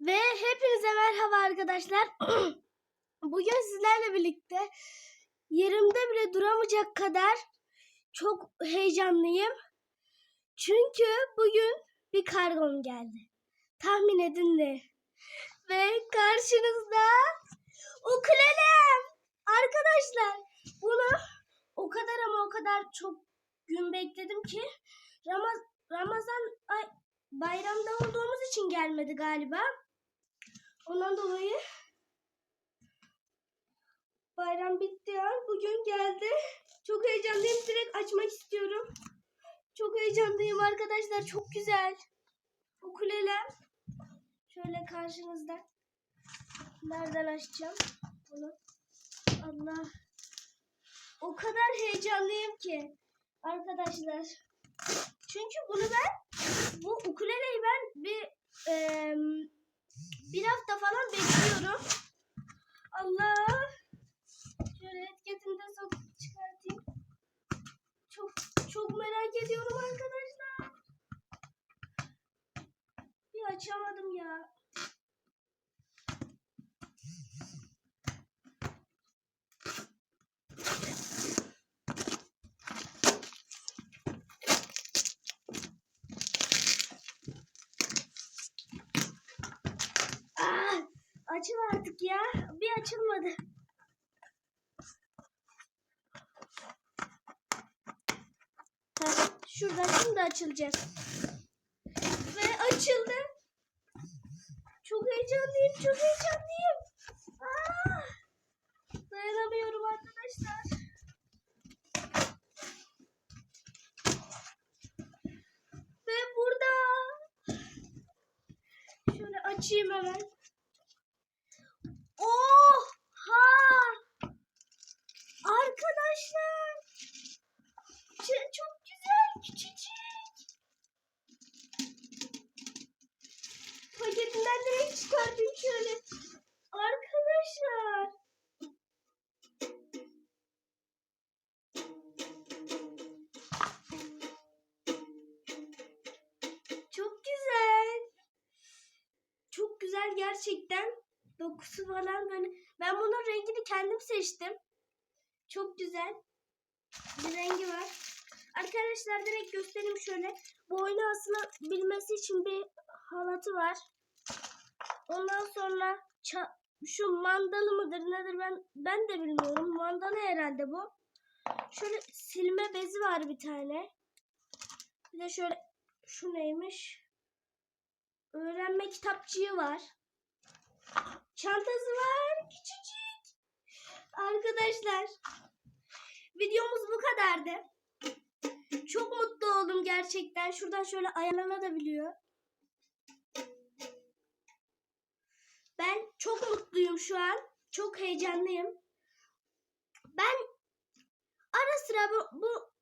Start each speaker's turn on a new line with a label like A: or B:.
A: Ve hepinize merhaba arkadaşlar. Bugün sizlerle birlikte yerimde bile duramayacak kadar çok heyecanlıyım. Çünkü bugün bir kargom geldi. Tahmin edin ne? Ve karşınızda ukulelem. Arkadaşlar bunu o kadar ama o kadar çok gün bekledim ki Ramaz Ramazan ay, bayramda olduğumuz için gelmedi galiba. Dolayı bayram bitti an bugün geldi. Çok heyecanlıyım. Direkt açmak istiyorum. Çok heyecanlıyım arkadaşlar. Çok güzel. Ukulelem. Şöyle karşınızda. Nereden açacağım bunu? Allah. O kadar heyecanlıyım ki arkadaşlar. Çünkü bunu ben bu ukuleleyi ben bir eee, bir hafta falan bekliyorum. Allah. Şöyle etiketini de sok çıkartayım. Çok çok merak ediyorum arkadaşlar. Bir açamadım ya. Aa, açıl artık ya. Bir açılmadı. Heh, şuradan şimdi açılacak. Ve açıldı. Çok heyecanlıyım, çok heyecanlıyım. Aa, dayanamıyorum arkadaşlar. Ve burada Şöyle açayım hemen. Oha! Arkadaşlar! Çok güzel, küçücük. Paketinden direkt çıkartayım şöyle. Arkadaşlar! Çok güzel. Çok güzel gerçekten. Dokusu falan böyle. Ben bunun rengini kendim seçtim. Çok güzel. Bir rengi var. Arkadaşlar direkt göstereyim şöyle. Bu oyunu aslında bilmesi için bir halatı var. Ondan sonra şu mandalı mıdır nedir ben ben de bilmiyorum. Mandalı herhalde bu. Şöyle silme bezi var bir tane. Bir de şöyle şu neymiş? Öğrenme kitapçığı var. Çantası var. Küçücük. Arkadaşlar. Videomuz bu kadardı. Çok mutlu oldum gerçekten. Şuradan şöyle ayarlanabiliyor. Ben çok mutluyum şu an. Çok heyecanlıyım. Ben ara sıra bu, bu